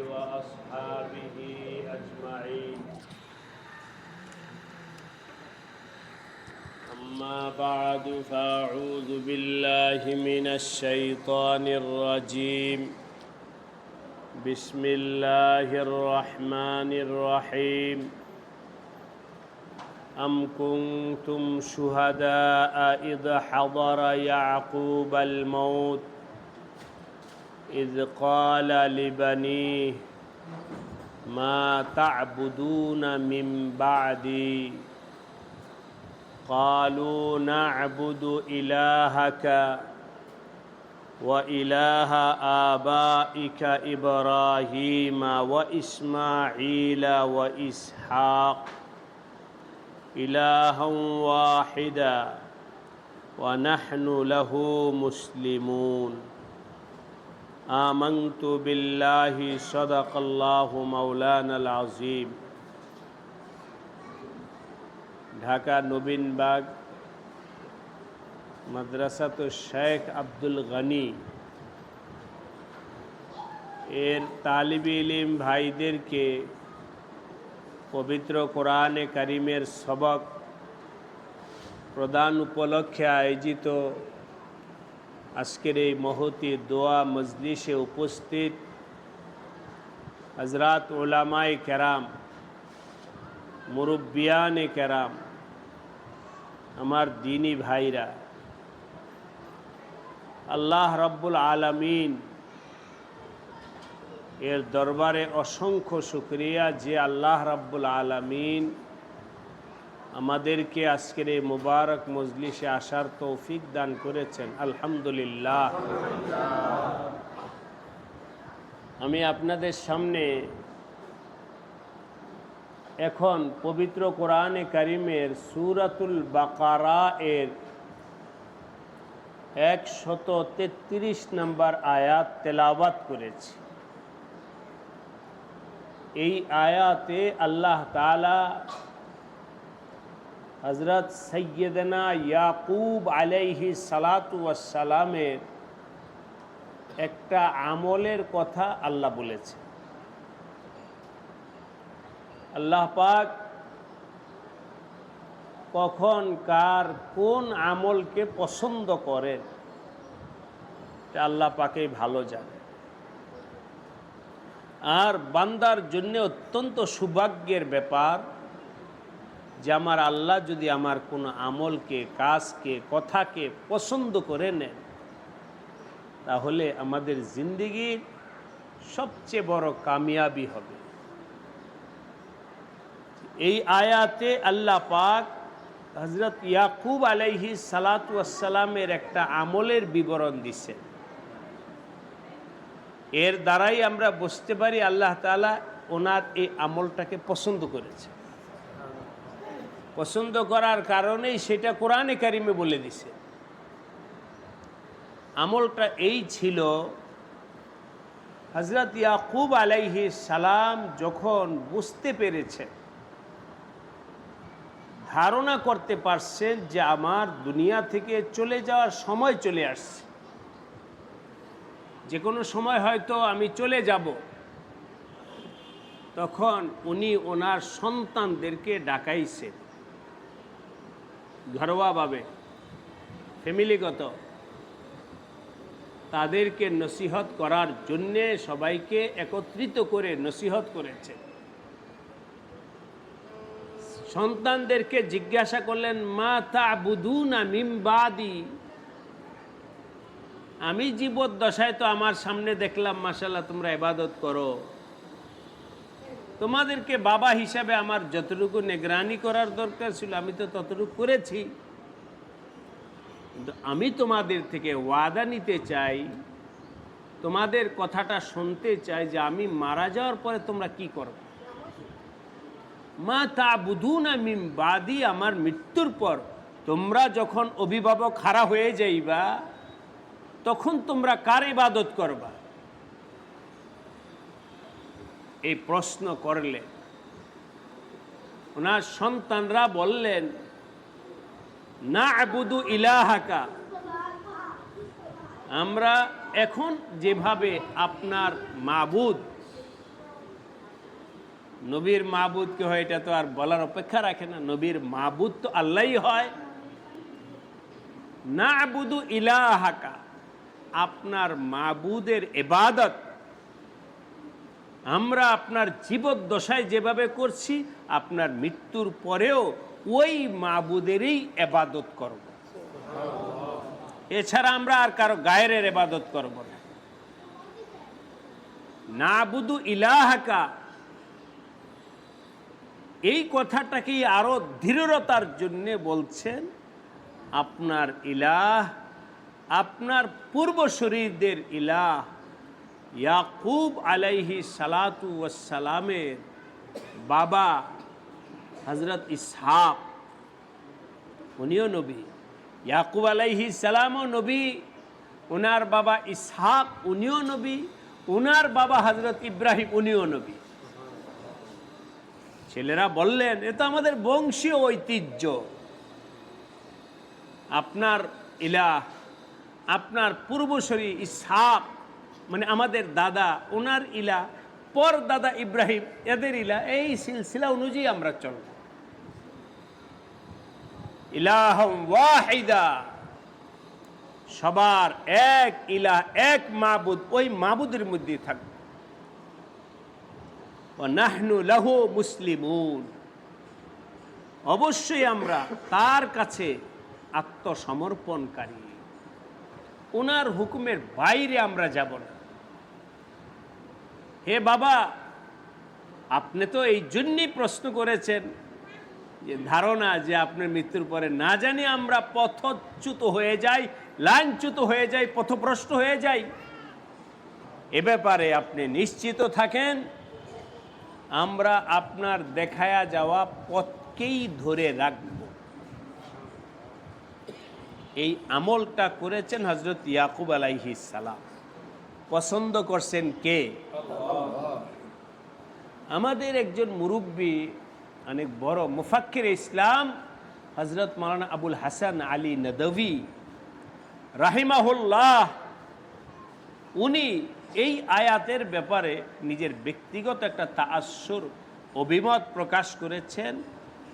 وأصحابه أجمعين. أما بعد فأعوذ بالله من الشيطان الرجيم. بسم الله الرحمن الرحيم. أم كنتم شهداء إذ حضر يعقوب الموت؟ إذ قال لبنيه ما تعبدون من بعدي؟ قالوا نعبد إلهك وإله آبائك إبراهيم وإسماعيل وإسحاق إلها واحدا ونحن له مسلمون. آمنت بالله صدق الله مولانا العظيم ঢাকা নবীনবাগ মাদ্রাসাত শেখ আব্দুল গনি এর তালিব ইলিম ভাইদেরকে পবিত্র কোরআনে কারিমের সবক প্রদান উপলক্ষে আয়োজিত আজকের এই মহতি দোয়া মজলিসে উপস্থিত হজরাত ওলামায় কেরাম মুরব্বিয়ানে কেরাম আমার দিনী ভাইরা আল্লাহ রব্বুল আলমিন এর দরবারে অসংখ্য শুক্রিয়া যে আল্লাহ রব্বুল আলমিন আমাদেরকে আজকের এই মুবারক মজলিসে আসার তৌফিক দান করেছেন। আলহামদুলিল্লাহ। আমি আপনাদের সামনে এখন পবিত্র কোরআনে কারিমের সুরাতুল বাকারা এর একশত তেত্রিশ নম্বর আয়াত তেলাওয়াত করেছি। এই আয়াতে আল্লাহ তালা হজরত সৈয়দনা ইয়াকুব আলাইহি সালাতু ওয়াসালামের একটা আমলের কথা আল্লাহ বলেছে। আল্লাহ পাক কখন কার কোন আমলকে পছন্দ করেন আল্লাহ পাকেই ভালো জানে। আর বান্দার জন্য অত্যন্ত সৌভাগ্যের ব্যাপার যে আমার আল্লাহ যদি আমার কোনো আমলকে, কাজকে, কথাকে পছন্দ করে নেন, তাহলে আমাদের জিন্দিগির সবচেয়ে বড় কামিয়াবি হবে। এই আয়াতে আল্লাহ পাক হজরত ইয়াকুব আলাইহি সালাতামের একটা আমলের বিবরণ দিচ্ছেন এর দ্বারাই আমরা বুঝতে পারি আল্লাহ তালা ওনার এই আমলটাকে পছন্দ করেছে পছন্দ করার কারণেই সেটা কোরআনে কারিমে বলে দিছে। আমলটা এই ছিল হজরত ইয়াকুব আলাইহি সালাম যখন বুঝতে পেরেছেন, ধারণা করতে পারছেন যে আমার দুনিয়া থেকে চলে যাওয়ার সময় চলে আসছে। যে কোনো সময় হয়তো আমি চলে যাব। তখন উনি ওনার সন্তানদেরকে ডাকাইছেন। ঘরোয়াভাবে, ফ্যামিলিগত, তাদেরকে নসিহত করার জন্যে সবাইকে একত্রিত করে নসিহত করেছে। সন্তানদেরকে জিজ্ঞাসা করলেন, মা তা বুধুনা মিমবাদি আমি জীবদ্দশায় তো আমার সামনে দেখলাম মাসাল্লাহ তোমরা ইবাদত করো। তোমাদেরকে বাবা হিসাবে আমার যতটুকু নিগরানি করার দরকার ছিল, আমি তো ততটুকু করেছি। আমি তোমাদের থেকে ওয়াদা নিতে চাই, তোমাদের কথাটা শুনতে চাই যে আমি মারা যাওয়ার পরে তোমরা কি করো। মা তা বুধুন আমি বাদি আমার মৃত্যুর পর তোমরা যখন অভিভাবক হারা হয়ে যাইবা, তখন তোমরা কার ইবাদত করবা? এই প্রশ্ন করলে। ওনার সন্তানরা বললেন না আবুদু ইলাহাকা। আমরা এখন যেভাবে আপনার মাবুদ, নবীর মাহবুদ কে হয়, এটা তো আর বলার অপেক্ষা রাখে না, নবীর মাবুদ তো আল্লাহই হয়। না আবুদু ইলাহাকা। আপনার মাবুদের এবাদত আমরা আপনার জীবদ্দশায় যেভাবে করছি, আপনার মৃত্যুর পরেও ওই মাবুদেরই এবাদত করব। এছাড়া আমরা আর কারও গায়ের এবাদত করব না। না বুধু ইলাহাকা। এই কথাটাকেই আরও দৃঢ়তার জন্য বলছেন, আপনার ইলাহ, আপনার পূর্বশরীরদের ইলাহ ইয়াকুব আলাইহি সালাতু সালামের বাবা হজরত ইসহাক, উনিও নবী। ইয়াকুব আলাইহি সালামও নবী ওনার বাবা ইসহাক, উনিও নবী ওনার বাবা হজরত ইব্রাহিম, উনিও নবী। ছেলেরা বললেন, এ তো আমাদের বংশীয় ঐতিহ্য। আপনার ইলাহ, আপনার পূর্বশরী ইসহাক মানে আমাদের দাদা ওনার ইলা, পর দাদা ইব্রাহিম, এদের ইলা, এই সিলসিলা অনুযায়ী আমরা চলব। ইলাহম ওয়াহিদা। সবার এক ইলাহ এক মাবুদ, ওই মাবুদের মধ্যেই থাকবে। নাহনু লাহু মুসলিমুন। অবশ্যই আমরা তার কাছে আত্মসমর্পণকারী। ওনার হুকুমের বাইরে আমরা যাব না। হে বাবা, আপনি তো এই জন্যই প্রশ্ন করেছেন যে ধারণা যে আপনার মৃত্যুর পরে না জানি আমরা পথচ্যুত হয়ে যাই লাইনচ্যুত হয়ে যাই, পথভ্রষ্ট হয়ে যাই। এ ব্যাপারে আপনি নিশ্চিত থাকেন, আমরা আপনার দেখায়া যাওয়া পথকেই ধরে রাখব। এই আমলটা করেছেন হজরত ইয়াকুব আলাইহিস সালাম। পছন্দ করছেন কে? আমাদের একজন মুরব্বী, অনেক বড় মুফাক্কির ইসলাম হজরত মাওলানা আবুল হাসান আলী নদভি রাহিমাহুল্লাহ, উনি এই আয়াতের ব্যাপারে নিজের ব্যক্তিগত একটা তাআসুর অভিমত প্রকাশ করেছেন।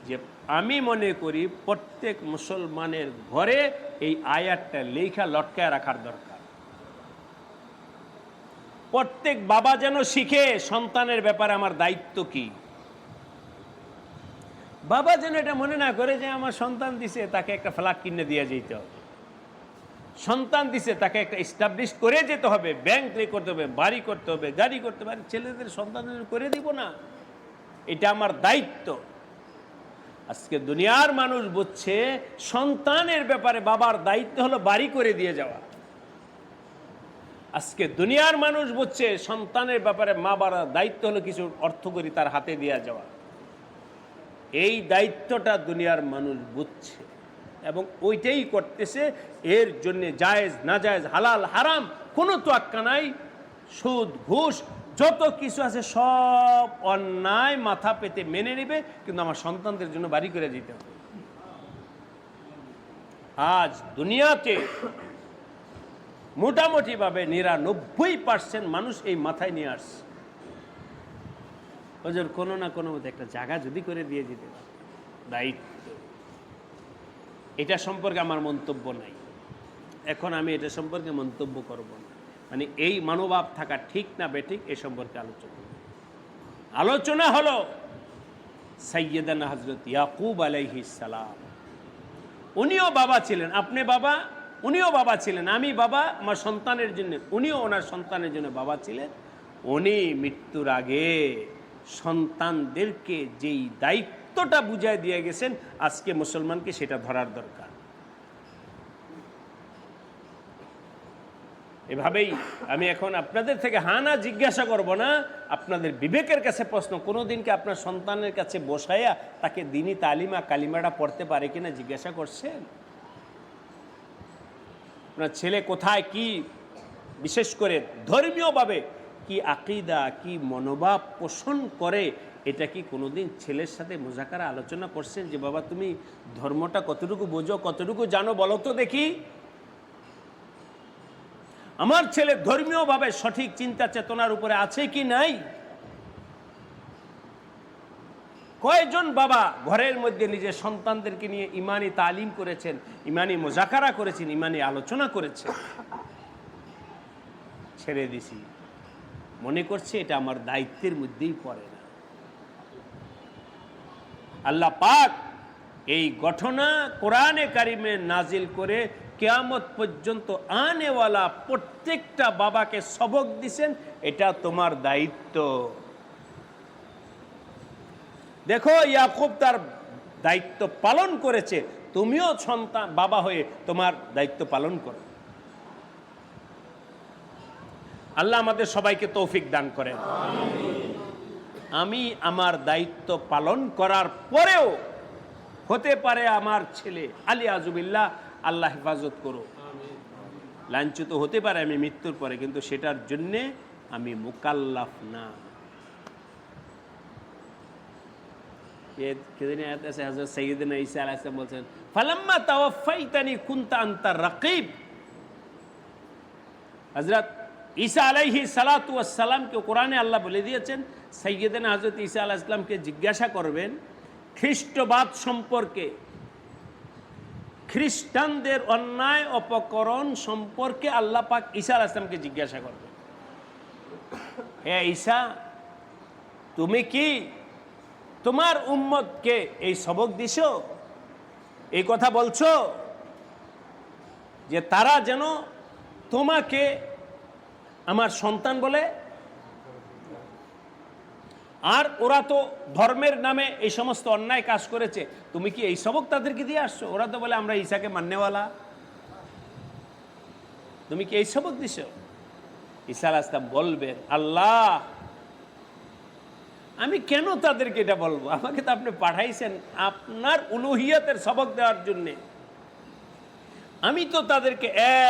যে আমি মনে করি প্রত্যেক মুসলমানের ঘরে এই আয়াতটা লেখা, লটকায় রাখার দরকার। প্রত্যেক বাবা যেন শিখে, সন্তানের ব্যাপারে আমার দায়িত্ব কি? বাবা যেন এটা মনে না করে যে আমার সন্তান দিছে, তাকে একটা ফ্ল্যাট কিনে দিয়ে যেতে হবে। সন্তান দিছে, তাকে একটা এস্টাবলিশ করে যেতে হবে। ব্যাংক করতে হবে, বাড়ি করতে হবে, গাড়ি করতে হবে। ছেলেদের সন্তানদের করে দিব না। এটা আমার দায়িত্ব। আজকে দুনিয়ার মানুষ বুঝছে সন্তানের ব্যাপারে বাবার দায়িত্ব হলো বাড়ি করে দিয়ে যাওয়া। আজকে দুনিয়ার মানুষ বুঝছে সন্তানের ব্যাপারে মা বাবার দায়িত্ব হলো কিছু অর্থ করি তার হাতে দেওয়া যাওয়া। এই দায়িত্বটা দুনিয়ার মানুষ বুঝছে এবং ওইটাই করতেছে, এর জন্যে জায়েজ না জায়েজ হালাল, হারাম কোনো তোয়াক্কা নাই। সুদ, ঘুষ, যত কিছু আছে সব অন্যায় মাথা পেতে মেনে নেবে, কিন্তু আমার সন্তানদের জন্য বাড়ি করে দিতে হবে। আজ দুনিয়াতে মোটামুটিভাবে নিরানব্বই পার্সেন্ট মানুষ এই মাথায় নিয়ে আসছে। ওজোর কোনো না কোনো মধ্যে একটা জায়গা যদি করে দিয়ে যেতে পারে দায়িত্ব। এটা সম্পর্কে আমার মন্তব্য নাই। এখন আমি এটা সম্পর্কে মন্তব্য করব না। মানে এই মনোভাব থাকা ঠিক না বেঠিক এ সম্পর্কে আলোচনা। আলোচনা হলো সৈয়দান হজরত ইয়াকুব সালাম। উনিও বাবা ছিলেন, আপনি বাবা? উনিও বাবা ছিলেন, আমি বাবা, আমার সন্তানের জন্য। উনিও ওনার সন্তানের জন্য বাবা ছিলেন। উনি মৃত্যুর আগে সন্তানদেরকে যেই দায়িত্বটা বুঝায় দিয়ে গেছেন, আজকে মুসলমানকে সেটা ধরার দরকার। এভাবেই আমি এখন আপনাদের থেকে হানা জিজ্ঞাসা করব না। আপনাদের বিবেকের কাছে প্রশ্ন কোনো দিনকে আপনার সন্তানের কাছে বসাইয়া তাকে দিনই তালিমা কালিমাটা পড়তে পারে কিনা জিজ্ঞাসা করছেন? আপনার ছেলে কোথায়, কি, বিশেষ করে ধর্মীয়ভাবে কি আকিদা, কি মনোভাব পোষণ করে, এটা কি কোনোদিন ছেলের সাথে মোজাকারা আলোচনা করছেন যে, বাবা, তুমি ধর্মটা কতটুকু বোঝো, কতটুকু জানো বলো তো দেখি আমার ছেলে ধর্মীয়ভাবে সঠিক চিন্তা চেতনার উপরে আছে কি নাই? কয়জন বাবা ঘরের মধ্যে নিজের সন্তানদেরকে নিয়ে ইমানি তালিম করেছেন, ইমানি মোজাকারা করেছেন, ইমানি আলোচনা করেছেন? ছেড়ে দিছি। মনে করছে এটা আমার দায়িত্বের মধ্যেই পড়ে না। আল্লাহ পাক এই ঘটনা কোরআনে কারিমে নাজিল করে কেয়ামত পর্যন্ত আনেওয়ালা প্রত্যেকটা বাবাকে সবক দিছেন, এটা তোমার দায়িত্ব। দেখো, ইয়াকুব তার দায়িত্ব পালন করেছে, তুমিও সন্তান, বাবা হয়ে তোমার দায়িত্ব পালন করো। আল্লাহ আমাদের সবাইকে তৌফিক দান করেন। আমি আমার দায়িত্ব পালন করার পরেও হতে পারে আমার ছেলে, আলী আজুবিল্লাহ আল্লাহ হেফাজত করো লাঞ্ছিত হতে পারে আমি মৃত্যুর পরে, কিন্তু সেটার জন্যে আমি মুকাল্লাফ না। রাকিব। ঈসা আলাইহি আল্লাহ বলে দিয়েছেন ঈসা জিজ্ঞাসা করবেন খ্রিস্টবাদ সম্পর্কে খ্রিস্টানদের অন্যায় অপকরণ সম্পর্কে আল্লাহ পাক ঈসা আলাইহিস সালামকে জিজ্ঞাসা করবে। হে ঈসা, তুমি কি তোমার উম্মতকে এই সবক দিছ? এই কথা বলছো যে তারা যেন তোমাকে আমার সন্তান বলে আর ওরা তো ধর্মের নামে এই সমস্ত অন্যায় কাজ করেছে। তুমি কি এই সবক তাদেরকে দিয়ে আসছো? ওরা তো বলে, আমরা ঈশাকে মান্যওয়ালা। তুমি কি এই সবক দিছ? ঈশা ইসলাম বলবেন আল্লাহ, আমি কেন তাদেরকে এটা বলব? আমাকে তো আপনি পাঠাইছেন আপনার উলুহিয়াতের সবক দেওয়ার জন্যে। আমি তো তাদেরকে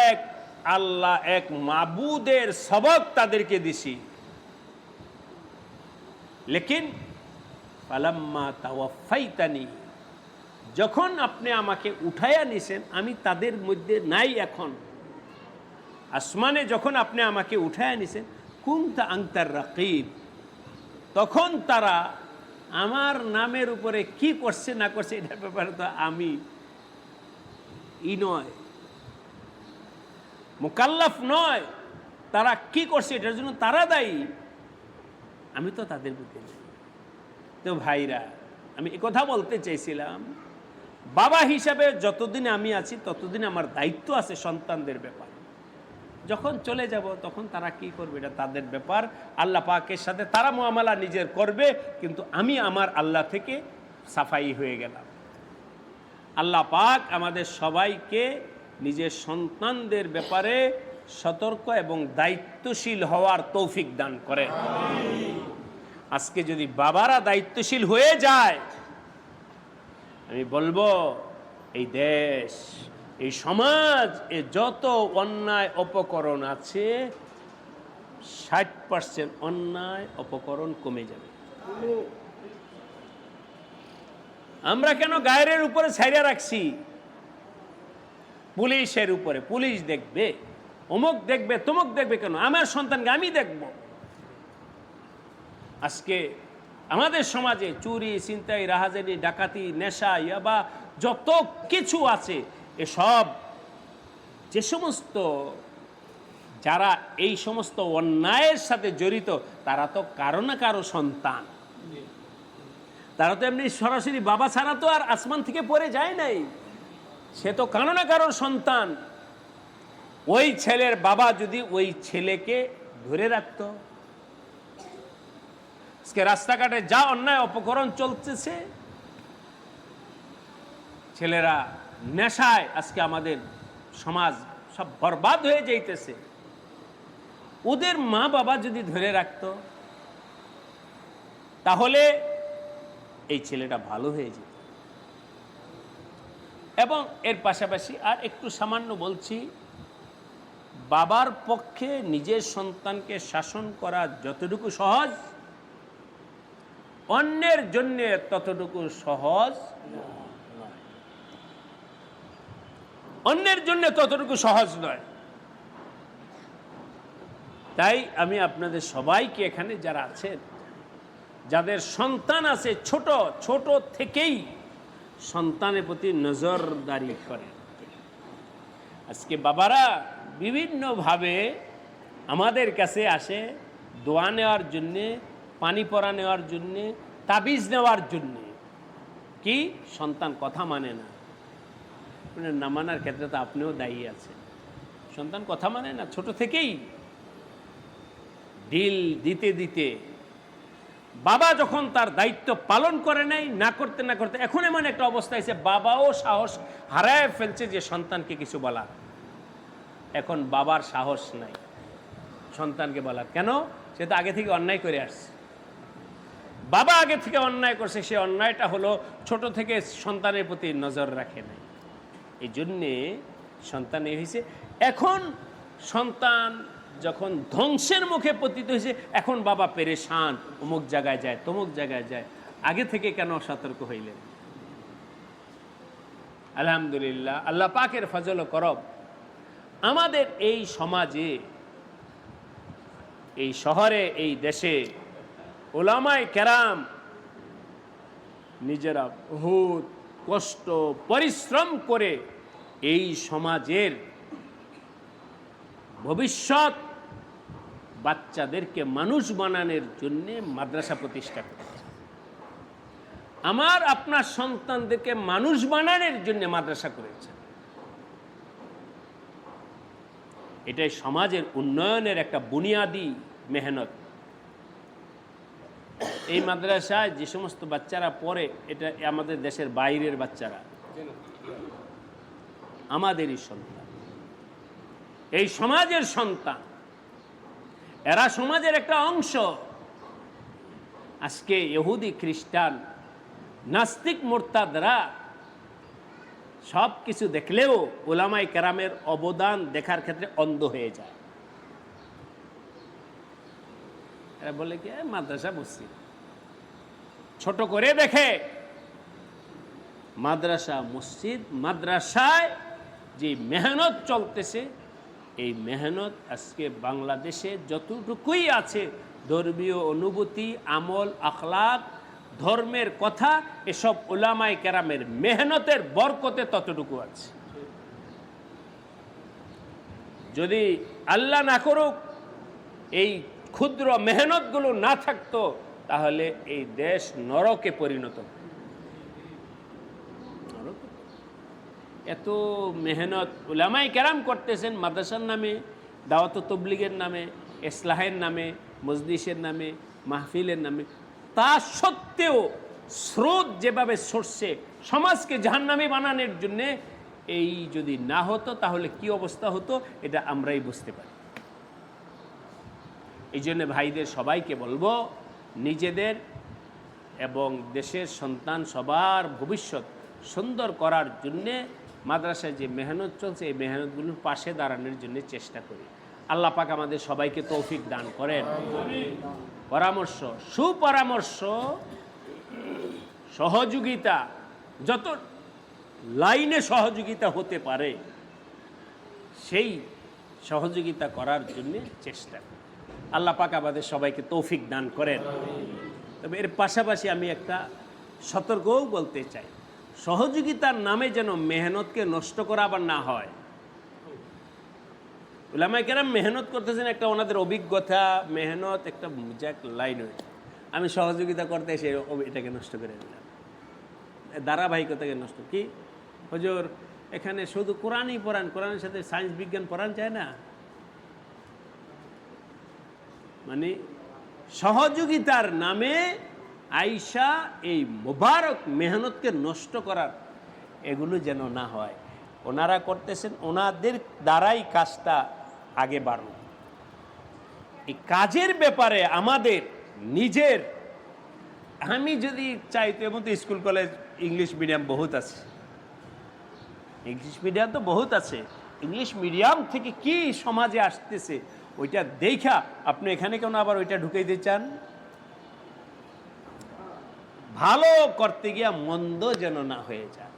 এক আল্লাহ, এক মাবুদের সবক তাদেরকে দিছি। লেকিন পালাম্মা তাওয়াফাইতানি, যখন আপনি আমাকে উঠাইয়া নিছেন, আমি তাদের মধ্যে নাই এখন। আসমানে যখন আপনি আমাকে উঠাইয়া নিছেন কুমতা আংতার রাকিব, তখন তারা আমার নামের উপরে কি করছে, না করছে, এটার ব্যাপারে তো আমি ই নয়, মোকাল্লাফ নয়, তারা কি করছে, এটার জন্য তারা দায়ী। আমি তো তাদের বুকে নেই তো ভাইরা, আমি কথা বলতে চাইছিলাম, বাবা হিসাবে যতদিন আমি আছি, ততদিন আমার দায়িত্ব আছে সন্তানদের ব্যাপারে। যখন চলে যাব, তখন তারা কি করবে? এটা তাদের ব্যাপার। আল্লাহ পাকের সাথে তারা মোয়ামালা নিজের করবে, কিন্তু আমি আমার আল্লাহ থেকে সাফাই হয়ে গেলাম। আল্লাহ পাক আমাদের সবাইকে নিজের সন্তানদের ব্যাপারে সতর্ক এবং দায়িত্বশীল হওয়ার তৌফিক দান করে। আজকে যদি বাবারা দায়িত্বশীল হয়ে যায়, আমি বলব, এই দেশ, এই সমাজ, এ যত অন্যায় অপকরণ আছে, ষাট পার্সেন্ট অন্যায় অপকরণ কমে যাবে। আমরা কেন গায়ের উপরে ছাইরা রাখছি? পুলিশের উপরে। পুলিশ দেখবে। অমুক দেখবে, তমুক দেখবে কেন? আমার সন্তানকে আমি দেখব। আজকে আমাদের সমাজে চুরি চিন্তাই রাহাজানি, ডাকাতি, নেশা, ইয়াবা, যত কিছু আছে, এসব যে সমস্ত যারা এই সমস্ত অন্যায়ের সাথে জড়িত, তারা তো কারও না কারও সন্তান। তারা তো এমনি সরাসরি বাবা ছাড়া তো আর আসমান থেকে পড়ে যায় নাই। সে তো কারও না কারও সন্তান। ওই ছেলের বাবা যদি ওই ছেলেকে ধরে রাখতো, আজকে রাস্তাঘাটে যা অন্যায় অপকরণ চলতেছে, ছেলেরা নেশায় আজকে আমাদের সমাজ সব বরবাদ হয়ে যাইতেছে। ওদের মা বাবা যদি ধরে রাখতো, তাহলে এই ছেলেটা ভালো হয়ে যেত। এবং এর পাশাপাশি আর একটু সামান্য বলছি বাবার পক্ষে নিজের সন্তানকে শাসন করা যতটুকু সহজ, অন্যের জন্য ততটুকু সহজ অন্যের জন্য ততটুকু সহজ নয়। তাই আমি আপনাদের সবাইকে এখানে যারা আছেন, যাদের সন্তান আছে ছোট ছোট থেকেই সন্তানের প্রতি নজরদারি করে আজকে বাবারা বিভিন্নভাবে আমাদের কাছে আসে দোয়া নেওয়ার জন্যে, পানি পরা নেওয়ার জন্যে, তাবিজ নেওয়ার জন্যে। কি? সন্তান কথা মানে না। মানে না মানার ক্ষেত্রে তো আপনিও দায়ী আছেন। সন্তান কথা মানে না, ছোট থেকেই ডিল দিতে দিতে। বাবা যখন তার দায়িত্ব পালন করে নাই, না করতে না করতে, এখন এমন একটা অবস্থা এসে বাবাও সাহস হারায় ফেলছে যে সন্তানকে কিছু বলা এখন বাবার সাহস নাই। সন্তানকে বলার। কেন? সে তো আগে থেকে অন্যায় করে আসছে। বাবা আগে থেকে অন্যায় করছে, সে অন্যায়টা হলো ছোট থেকে সন্তানের প্রতি নজর রাখে নাই। এই জন্যে সন্তান এই হয়েছে এখন সন্তান যখন ধ্বংসের মুখে পতিত হয়েছে এখন বাবা পেরেশান। অমুক জায়গায় যায়, তমুক জায়গায় যায়। আগে থেকে কেন সতর্ক হইলেন? আলহামদুলিল্লাহ, আল্লাহ পাকের ফজল করব। আমাদের এই সমাজে, এই শহরে, এই দেশে ওলামায় কেরাম নিজেরা বহুত কষ্ট, পরিশ্রম করে এই সমাজের ভবিষ্যৎ বাচ্চাদেরকে মানুষ বানানোর জন্যে মাদ্রাসা প্রতিষ্ঠা করেছে। আমার, আপনার সন্তানদেরকে মানুষ বানানোর জন্য মাদ্রাসা করেছে। এটাই সমাজের উন্নয়নের একটা বুনিয়াদি মেহনত। এই মাদ্রাসায় যে সমস্ত বাচ্চারা পড়ে, এটা আমাদের দেশের বাইরের বাচ্চারা। আমাদেরই সন্তান। এই সমাজের সন্তান, এরা সমাজের একটা অংশ। আজকে ইহুদি খ্রিস্টান, নাস্তিক মোরতাদরা সব কিছু দেখলেও ওলামাই কেরামের অবদান দেখার ক্ষেত্রে অন্ধ হয়ে যায়। এরা বলে কি মাদ্রাসা মসজিদ। ছোট করে দেখে, মাদ্রাসা মসজিদ, মাদ্রাসায় যে মেহনত চলতেছে, এই মেহনত আজকে বাংলাদেশে যতটুকুই আছে, ধর্মীয় অনুভূতি, আমল, আখলাক ধর্মের কথা এসব ওলামাই কেরামের মেহনতের বরকতে ততটুকু আছে। যদি আল্লাহ না করুক, এই ক্ষুদ্র মেহনতগুলো না থাকতো, তাহলে এই দেশ নরকে পরিণত এত মেহনত উলামাই কেরাম করতেছেন মাদ্রাসার নামে, দাওয়াত তবলিগের নামে, এসলাহের নামে, মজলিসের নামে, মাহফিলের নামে। তা সত্ত্বেও স্রোত যেভাবে সরছে সমাজকে জাহান্নামী বানানোর জন্যে এই যদি না হতো, তাহলে কি অবস্থা হতো, এটা আমরাই বুঝতে পারি। এই জন্য ভাইদের সবাইকে বলব, নিজেদের এবং দেশের সন্তান সবার ভবিষ্যৎ সুন্দর করার জন্যে মাদ্রাসায় যে মেহনত চলছে, এই মেহনতগুলোর পাশে দাঁড়ানোর জন্য চেষ্টা করি। আল্লাহ পাক আমাদের সবাইকে তৌফিক দান করেন। পরামর্শ, সুপরামর্শ, সহযোগিতা, যত লাইনে সহযোগিতা হতে পারে, সেই সহযোগিতা করার জন্য চেষ্টা আল্লাহ পাক আমাদের সবাইকে তৌফিক দান করেন। তবে এর পাশাপাশি আমি একটা সতর্কও বলতে চাই। সহযোগিতার নামে যেন মেহনতকে নষ্ট করা আবার না হয়। ওলামাই কেরাম মেহনত করতেছেন একটা ওনাদের অভিজ্ঞতা, মেহনত একটা জ্যাক লাইন হয়েছে আমি সহযোগিতা করতে এসে এটাকে নষ্ট করে দিলাম। ধারাবাহিকতাকে নষ্ট। কি? হজুর, এখানে শুধু কোরআনই পড়ান, কোরআনের সাথে সায়েন্স বিজ্ঞান পড়ান যায় না। মানে সহযোগিতার নামে আইসা এই মোবারক মেহনতকে নষ্ট করার এগুলো যেন না হয়। ওনারা করতেছেন, ওনাদের দ্বারাই কাজটা আগে বাড়ুক। এই কাজের ব্যাপারে আমাদের নিজের, আমি যদি চাই তো এমন স্কুল, কলেজ, ইংলিশ মিডিয়াম বহুত আছে। ইংলিশ মিডিয়াম তো বহুত আছে। ইংলিশ মিডিয়াম থেকে কি সমাজে আসতেছে, ওইটা দেখা। আপনি এখানে কেন আবার ওইটা ঢুকে দিতে চান? ভালো করতে গিয়া মন্দ যেন না হয়ে যায়।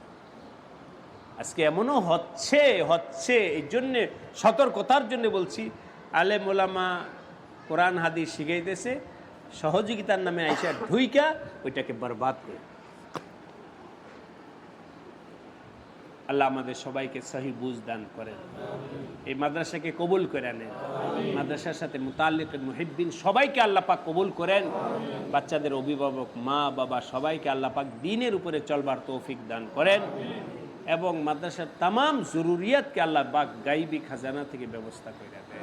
আজকে এমনও হচ্ছে হচ্ছে, এই জন্যে, সতর্কতার জন্য বলছি আলে মোলামা কোরআন হাদিস শিখাইতেছে, সহযোগিতার নামে আইসা ঢুইকা ওইটাকে বরবাদ করে। আল্লাহ আমাদের সবাইকে সহি বুঝ দান করেন। এই মাদ্রাসাকে কবুল করে নেন মাদ্রাসার সাথে মুতাল্লিক মুহিব্বিন সবাইকে আল্লাহ পাক কবুল করেন। বাচ্চাদের অভিভাবক মা, বাবা সবাইকে আল্লাহ পাক দিনের উপরে চলবার তৌফিক দান করেন। এবং মাদ্রাসার তাম জরুরিয়াতকে আল্লাহ বাক গাইবি খাজানা থেকে ব্যবস্থা করে দেন।